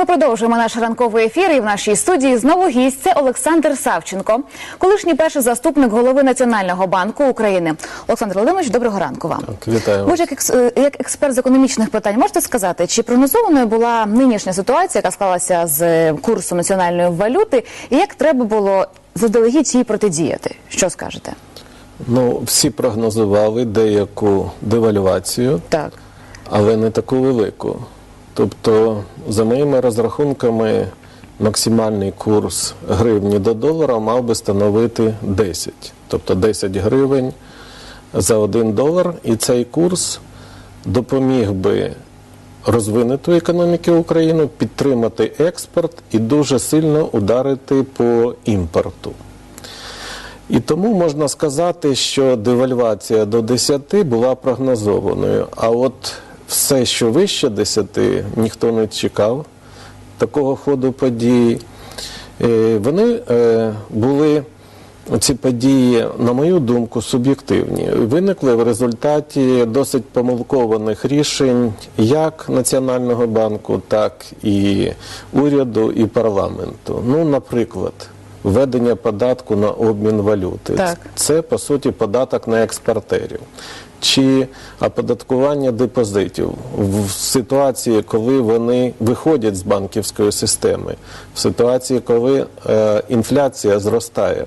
Ми продовжуємо наш ранковий ефір. І в нашій студії знову гість це Олександр Савченко, колишній перший заступник голови Національного банку України. Олександр Володимирович, доброго ранку вам. Так, вітаю Ви ж як, екс- е, як експерт з економічних питань можете сказати, чи прогнозованою була нинішня ситуація, яка склалася з е, курсом національної валюти, і як треба було заздалегідь їй протидіяти? Що скажете? Ну, всі прогнозували деяку девальвацію, Так. але не таку велику. Тобто, за моїми розрахунками, максимальний курс гривні до долара мав би становити 10. Тобто 10 гривень за 1 долар. І цей курс допоміг би розвинути економіки України, підтримати експорт і дуже сильно ударити по імпорту. І тому можна сказати, що девальвація до 10 була прогнозованою. А от все, що вище 10, ніхто не чекав такого ходу подій. Е, Вони е, були, ці події, на мою думку, суб'єктивні. Виникли в результаті досить помилкованих рішень як Національного банку, так і уряду і парламенту. Ну, наприклад, введення податку на обмін валюти. Так. Це по суті податок на експортерів. Чи оподаткування депозитів в ситуації, коли вони виходять з банківської системи, в ситуації, коли е, інфляція зростає.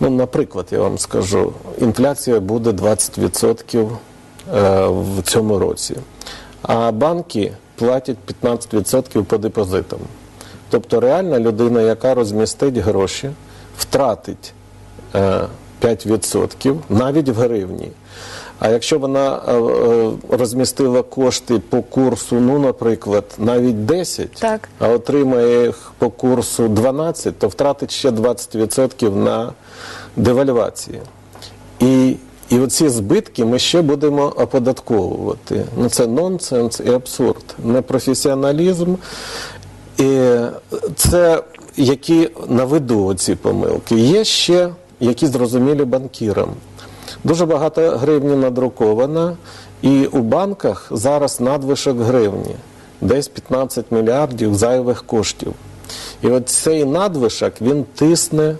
Ну, наприклад, я вам скажу, інфляція буде 20% е, в цьому році, а банки платять 15% по депозитам. Тобто реальна людина, яка розмістить гроші, втратить е, 5% навіть в гривні. А якщо вона е, е, розмістила кошти по курсу, ну, наприклад, навіть 10, Так. а отримає їх по курсу 12, то втратить ще 20% на девальвації. І, і оці збитки ми ще будемо оподатковувати. Ну, це нонсенс і абсурд. Непрофесіоналізм. І це які на виду ці помилки. Є ще які зрозумілі банкірам. Дуже багато гривні надруковано, і у банках зараз надвишок гривні, десь 15 мільярдів зайвих коштів. І от цей надвишок він тисне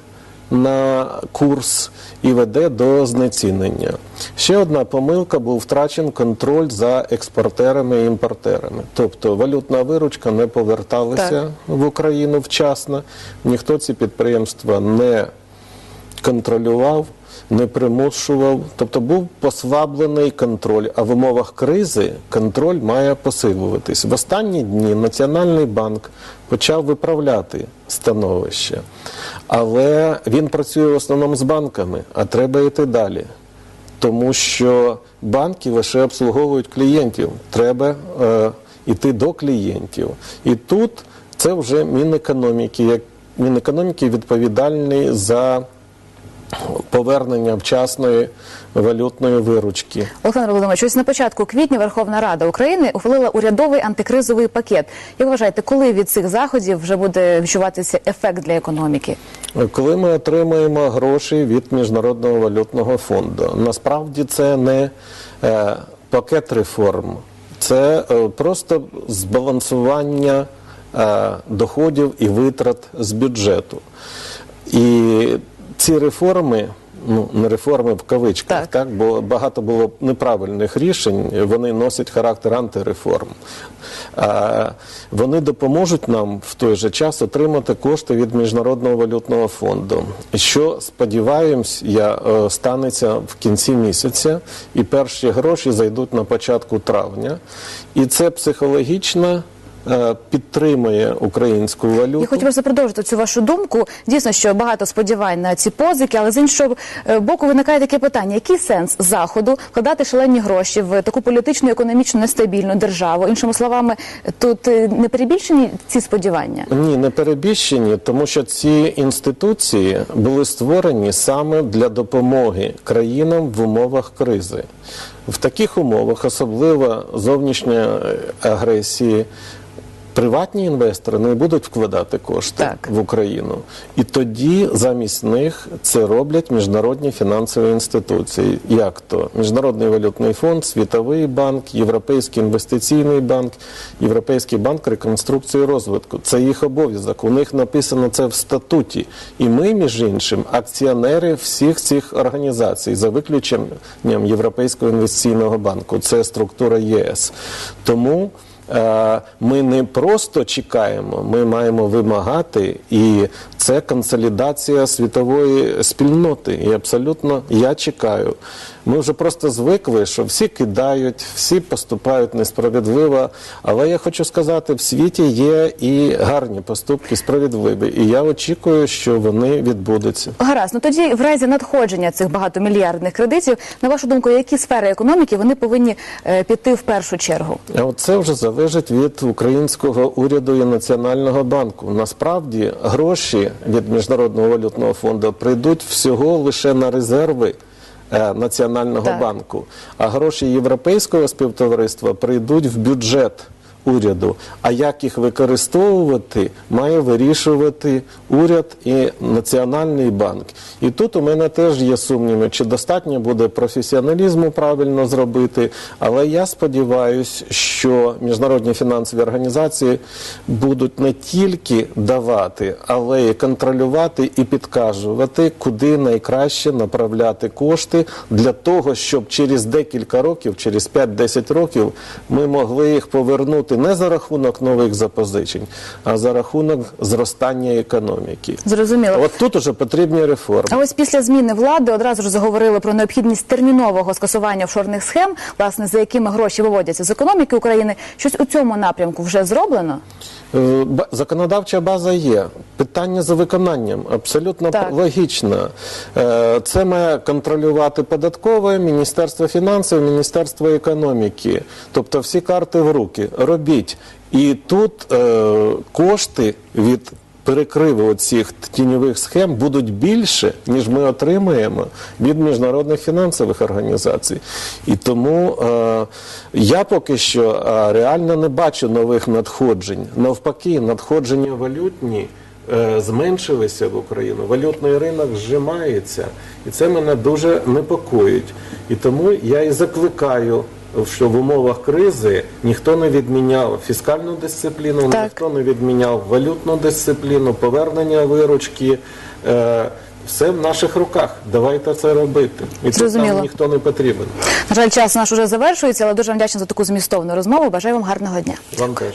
на курс і веде до знецінення. Ще одна помилка був втрачен контроль за експортерами і імпортерами. Тобто валютна виручка не поверталася Так. в Україну вчасно, ніхто ці підприємства не контролював, не примушував. Тобто був послаблений контроль. А в умовах кризи контроль має посилюватись. В останні дні Національний банк почав виправляти становище. Але він працює в основному з банками, а треба йти далі. Тому що банки лише обслуговують клієнтів. Треба е, йти до клієнтів. І тут це вже Мінекономіки, як Мінекономіки відповідальний за повернення вчасної валютної виручки. Олександр Володимирович, ось на початку квітня Верховна Рада України ухвалила урядовий антикризовий пакет. Як вважаєте, коли від цих заходів вже буде відчуватися ефект для економіки? Коли ми отримаємо гроші від Міжнародного валютного фонду, насправді це не е, пакет реформ, це е, просто збалансування е, доходів і витрат з бюджету. І ці реформи. Ну, не реформи в кавичках, Так. так. бо багато було неправильних рішень, вони носять характер антиреформ. А, вони допоможуть нам в той же час отримати кошти від Міжнародного валютного фонду. Що сподіваємось, я е, станеться в кінці місяця, і перші гроші зайдуть на початку травня. І це психологічно е, підтримує українську валюту. Я хочу просто продовжити цю вашу думку. Дійсно, що багато сподівань на ці позики, але з іншого е, боку виникає таке питання: який сенс заходу вкладати шалені гроші в таку політично економічно нестабільну державу? Іншими словами, тут е, не перебільшені ці сподівання. Ні, не перебіщені, тому що ці інституції були створені саме для допомоги країнам в умовах кризи. В таких умовах, особливо зовнішньої агресії, Приватні інвестори не будуть вкладати кошти Так. в Україну, і тоді замість них це роблять міжнародні фінансові інституції, як то Міжнародний валютний фонд, Світовий банк, Європейський інвестиційний банк, Європейський банк реконструкції і розвитку. Це їх обов'язок. У них написано це в статуті. І ми, між іншим, акціонери всіх цих організацій, за виключенням Європейського інвестиційного банку. Це структура ЄС. Тому. Е, Ми не просто чекаємо, ми маємо вимагати, і це консолідація світової спільноти. І абсолютно я чекаю. Ми вже просто звикли, що всі кидають, всі поступають несправедливо. Але я хочу сказати, в світі є і гарні поступки справедливі. І я очікую, що вони відбудуться. Гаразд, ну тоді в разі надходження цих багатомільярдних кредитів, на вашу думку, які сфери економіки вони повинні е, піти в першу чергу? А це вже залежить від українського уряду і національного банку. Насправді гроші від міжнародного валютного фонду прийдуть всього лише на резерви. Е, Національного Так. банку, а гроші європейського співтовариства прийдуть в бюджет уряду. А як їх використовувати, має вирішувати уряд і Національний банк. І тут у мене теж є сумніви, чи достатньо буде професіоналізму правильно зробити. Але я сподіваюся, що міжнародні фінансові організації будуть не тільки давати, але й контролювати і підказувати, куди найкраще направляти кошти для того, щоб через декілька років, через 5-10 років, ми могли їх повернути не за рахунок нових запозичень, а за рахунок зростання економіки. Зрозуміло. От тут уже потрібні реформи. А ось після зміни влади одразу ж заговорили про необхідність термінового скасування офшорних схем, власне, за якими гроші виводяться з економіки України. Щось у цьому напрямку вже зроблено? Е, Законодавча база є. Питання за виконанням абсолютно Так. логічно. Е, Це має контролювати податкове, Міністерство фінансів, Міністерство економіки. Тобто всі карти в руки. Робіть. І тут е, кошти від перекриву оцих тіньових схем будуть більше, ніж ми отримаємо від міжнародних фінансових організацій. І тому е, я поки що е, реально не бачу нових надходжень. Навпаки, надходження валютні зменшилися в Україну. Валютний ринок зжимається, і це мене дуже непокоїть. І тому я і закликаю. Що в умовах кризи ніхто не відміняв фіскальну дисципліну, Так. ніхто не відміняв валютну дисципліну, повернення виручки. Е, все в наших руках. Давайте це робити. І тут Зрозуміло. нам ніхто не потрібен. На жаль, час наш уже завершується, але дуже вам вдячна за таку змістовну розмову. Бажаю вам гарного дня. Вам теж.